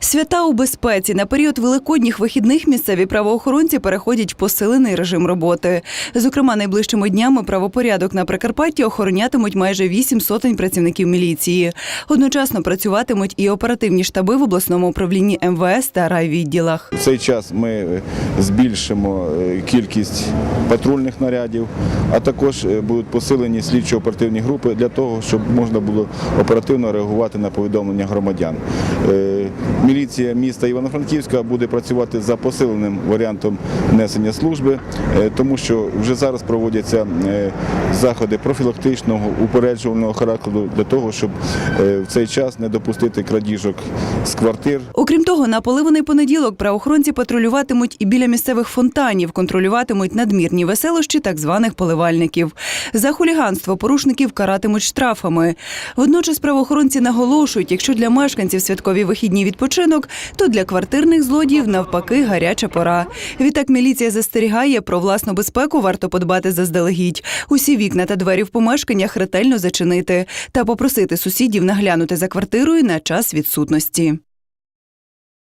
Свята у безпеці на період великодніх вихідних місцеві правоохоронці переходять в посилений режим роботи. Зокрема, найближчими днями правопорядок на Прикарпатті охоронятимуть майже вісім сотень працівників міліції. Одночасно працюватимуть і оперативні штаби в обласному управлінні МВС та райвідділах. В цей час ми е, збільшимо е, кількість патрульних нарядів, а також е, будуть посилені слідчо-оперативні групи для того, щоб можна було оперативно реагувати на повідомлення громадян. Міліція міста Івано-Франківська буде працювати за посиленим варіантом несення служби, е, тому що вже зараз проводяться е, заходи профілактичного упереджувального характеру для того, щоб е, в цей час не допустити крадіжок з квартир. Окрім того, на поливаний понеділок правоохоронці патрулюватимуть і біля місцевих фонтанів, контролюватимуть надмірні веселощі так званих поливальників. За хуліганство порушників каратимуть штрафами. Водночас правоохоронці наголошують, якщо для мешканців святкові вихідні відпочинок, то для квартирних злодіїв навпаки гаряча пора. Відтак міліція застерігає про власну безпеку варто подбати заздалегідь. Усі вікна та двері в помешканнях ретельно зачинити та попросити сусідів наглянути за квартирою на час відсутності.